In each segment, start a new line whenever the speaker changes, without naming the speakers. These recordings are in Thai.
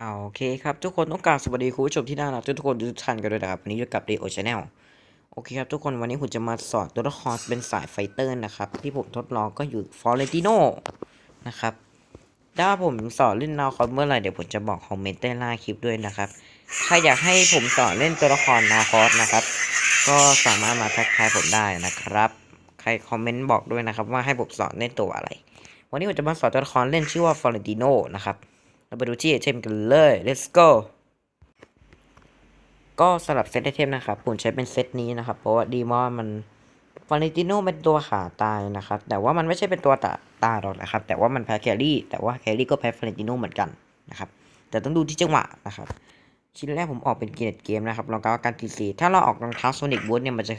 เอาโอเคครับทุกคนต้องกราบสวัสดีคุณผู้ชมที่น่ารักทุกคนทุกท่านกันด้วยนะครับวันนี้อยู่กับ Rio Channel โอเคครับทุกคนวันนี้ผมจะมาสอนตัวละครเป็นสายไฟเตอร์นะครับ ที่ผมทดลองก็อยู่ฟอเรนติโนนะครับถ้าผมสอนเล่นนาคอสเมื่อไหร่เดี๋ยวผมจะบอกคอมเมนต์ใต้ล่าคลิปด้วยนะครับใครอยากให้ผมสอนเล่นตัวละครนาคอสนะครับ ก็สามารถมาทักทายผมได้นะครับ ใครคอมเมนต์บอกด้วยนะครับว่าให้ผมสอนเล่นตัวอะไร วันนี้ผมจะมาสอนตัวละครเล่นชื่อว่าฟอเรนติโนนะครับ เราไปดูที่ไอเทมกันเลย let's go ก็สำหรับเซตไอเทมนะครับผมใช้เป็นเซตนี้นะครับ เพราะว่าดีมอนมันฟาเรนติโนเป็นตัวขาตายนะครับ แต่ว่ามันไม่ใช่เป็นตัวตาตาหรอกนะครับ แต่ว่ามันแพ้แครี่ แต่ว่าแครี่ก็แพ้ฟาเรนติโนเหมือนกันนะครับ แต่ต้องดูที่จังหวะนะครับ ชิ้นแรกผมออกเป็นเกียร์เกมนะครับรองเท้าการตีสีถ้าเราออกรองเท้าโซนิกบูทเนี่ยมันจะ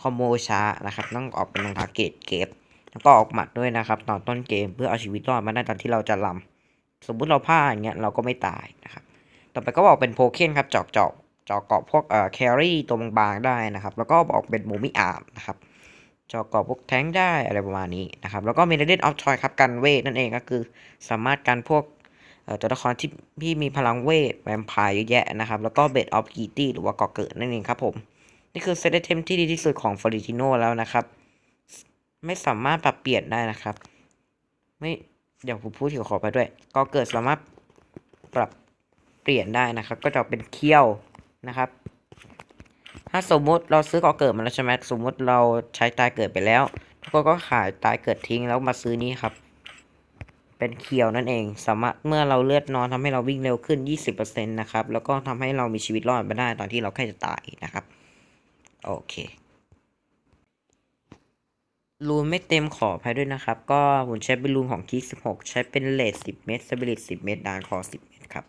คอมโบช้านะครับต้องออกเป็นรองเท้าเกรดเกมแล้วก็ออกหมัดด้วยนะครับตอนต้นเกมเพื่อเอาชีวิตรอดมาได้ตอนที่เราจะลำ สมมุติเราพลาดอย่างเงี้ยเราก็ไม่ตายนะครับ ต่อไปก็บอกเป็นโพเคนครับจอกจอกจอกเกาะพวกเอ่อแครี่ตัวบางๆได้นะครับ แล้วก็บอกเป็นมูมิอาร์มนะครับจอกเกาะพวกแท้งได้อะไรประมาณนี้นะครับ แล้วก็มีเรดเดนออฟทอยครับกันเวทนั่นเองก็คือสามารถกันพวกเอ่อตัวละครที่ที่มีพลังเวทแวมไพร์เยอะแยะนะครับ แล้วก็เบดออฟกีตี้หรือว่าเกาะเกิดนั่นเองครับผม นี่คือเซตเทมที่ดีที่สุดของฟอริติโนแล้วนะครับ ไม่สามารถปรับเปลี่ยนได้นะครับ ไม่ เดี๋ยวผมพูดถึงขอไปด้วย ก็เกิดสามารถปรับเปลี่ยนได้นะครับ ก็จะเป็นเคี้ยวนะครับ ถ้าสมมุติเราซื้อก่อเกิดมาแล้วใช่ไหมสมมุติเราใช้ตายเกิดไปแล้วทุกคนก็ขายตายเกิดทิ้งแล้วมาซื้อนี้ครับ เป็นเคียวนั่นเอง สามารถเมื่อเราเลือดนอยทำให้เราวิ่งเร็วขึ้น 20%นะครับ แล้วก็ทำให้เรามีชีวิตรอดมาได้ตอนที่เราใกล้จะตายนะครับ โอเค รูนไม่เต็มขออภัยด้วยนะครับ ก็ผมใช้เป็นรูนของคี16ใช้เป็นเลท10เมตรสปิริต10เมตรดานคอ10เมตรครับ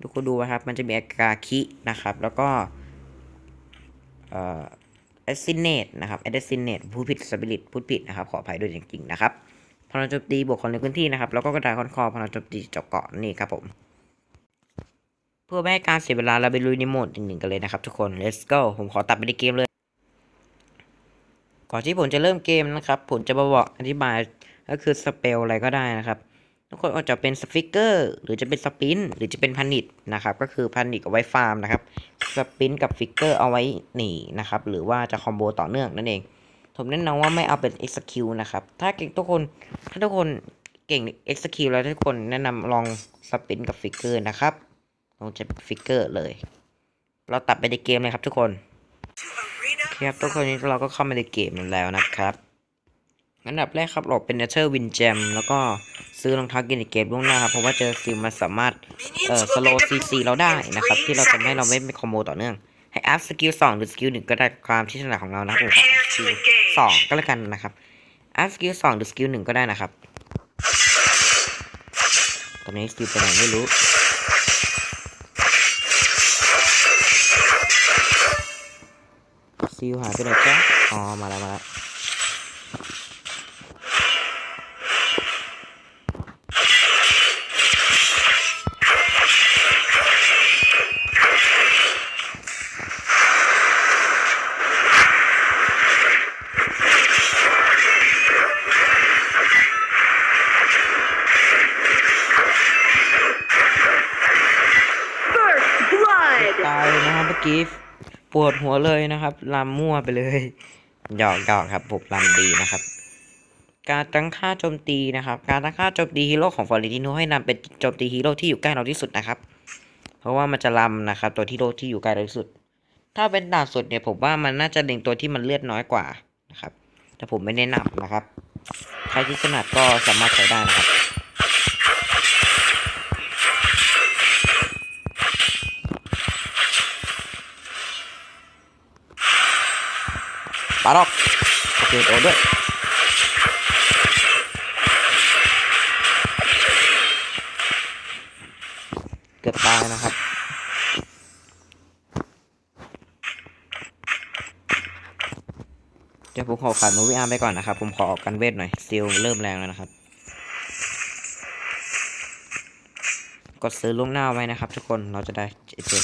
ดูก็ดูนะครับ มันจะมีอากาคินะครับ แล้วก็เอ่อเอซินเนตนะครับเอซินเนตผู้ผิดสปิริตพูดผิดนะครับขออภัยด้วยจริงๆนะครับพลังโจมตีบวกคนในพื้นที่นะครับ แล้วก็กระจายคอนคอพลังโจมตีเจาะเกาะนี่ครับผม เพื่อไม่ให้การเสียเวลาเราไปลุยในโหมดหนึ่งๆกันเลยนะครับทุกคน let's go ผมขอตัดไปในเกมเลย ก่อนที่ผมจะเริ่มเกมนะครับ ผมจะมาบอกอธิบายก็คือสเปลอะไรก็ได้นะครับทุกคนอาจจะเป็นสฟิกเกอร์หรือจะเป็นสปินหรือจะเป็นพันิตนะครับก็คือพันิตเอาไว้ฟาร์มนะครับสปินกับฟิกเกอร์เอาไว้หนีนะครับหรือว่าจะคอมโบต่อเนื่องนั่นเอง ผมแนะนำว่าไม่เอาเป็น execute นะครับถ้าเก่งทุกคนถ้าทุกคนเก่ง execute แล้วทุกคนแนะนำลองสปินกับฟิกเกอร์นะครับลองจะฟิกเกอร์เลย เราตัดไปในเกมเลยครับทุกคน ครับทุกคนนี้เราก็เข้ามาในเกมแล้วนะครับอันดับแรกครับหลดเป็นเนเธอร์วินแจมแล้วก็ซื้อรองเท้ากินในเกมล่วงหน้าครับเพราะว่าเจอซิลมันสามารถเอ่อสโลซีซีเราได้นะครับ ที่เราทำให้เราไม่ไม่คอมโบต่อเนื่อง ให้อัพสกิลสองหรือสกิลหนึ่งก็ได้ความที่ถนัดของเรานะครับผมสกิลสองก็แล้วกันนะครับอัพสกิลสองหรือสกิลหนึ่งก็ได้นะครับตอนนี้สกิลไปไหนไม่รู้ ซิลหายไปไหนจ๊ะอ๋อ มาแล้ว มาแล้ว
First blood.
ตายเลยนะครับเมื่อกี้ ปวดหัวเลยนะครับลำมั่วไปเลยหยอกหยอกครับผมลำดีนะครับ การตั้งค่าโจมตีนะครับ การตั้งค่าโจมตีฮีโร่ของฟอร์เรติโนให้นำเป็นโจมตีฮีโร่ที่อยู่ใกล้เราที่สุดนะครับ เพราะว่ามันจะลำนะครับ ตัวที่โร่ที่อยู่ใกล้เราที่สุด ถ้าเป็นด่านสุดเนี่ยผมว่ามันน่าจะเล็งตัวที่มันเลือดน้อยกว่านะครับ แต่ผมไม่แนะนำนะครับ ใครที่ถนัดก็สามารถใช้ได้นะครับ ปาดออกโอเคโดนด้วยเกือบตายนะครับเดี๋ยวผมขอขายมูวี่อาร์ไปก่อนนะครับ ผมขอออกกันเวทหน่อยซิลเริ่มแรงแล้วนะครับ กดซื้อล่วงหน้าไว้นะครับ ทุกคนเราจะได้เจ็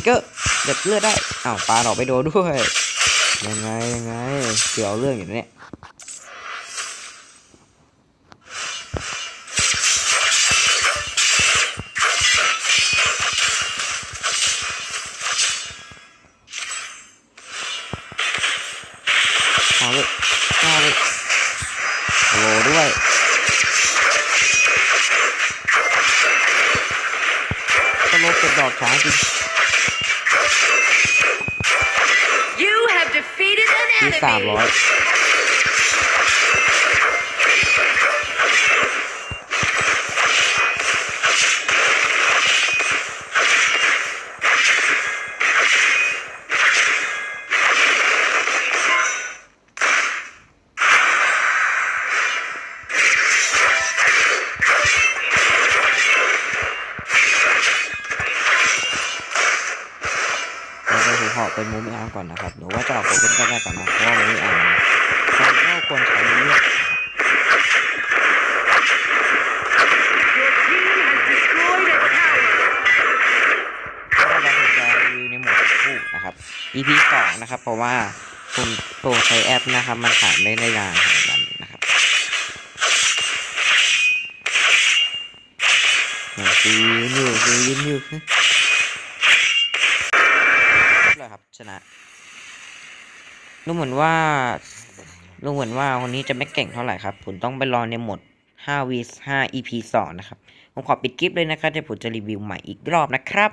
ติกเกอร์เด็ดเลือดได้อ้าวปลาเราไปโดนด้วย ยังไงยังไงเกี่ยวเรื่องอย่างนี่ยเอาเลยเอาเลยโลด้วยตลบกับดอกช้างจริง ที่สามร้อย อกเป็นมูมิอาร์ก่อนนะครับ หรือว่าจะออกโปรเกมก็ได้ก่อนนะเพราะว่ามูมิอาร์มันก็ควรใช้เลือก
Your team has destroyed a tower.
ถ้าเราจะรีวิวในโหมดคู่นะครับ EP สองนะครับ เพราะว่าคุณตัวใช้แอปนะครับ มันขายไม่ได้นานเหมือนกันนะครับซีนิวซีนิวเลยครับ ชนะดูเหมือนว่าดูเหมือนว่าคนนี้จะไม่เก่งเท่าไหร่ครับ ผมต้องไปรอในหมด5 v 5 EP 2 นะครับ ผมขอปิดคลิปเลยนะครับเดี๋ยวผมจะรีวิวใหม่อีกรอบนะครับ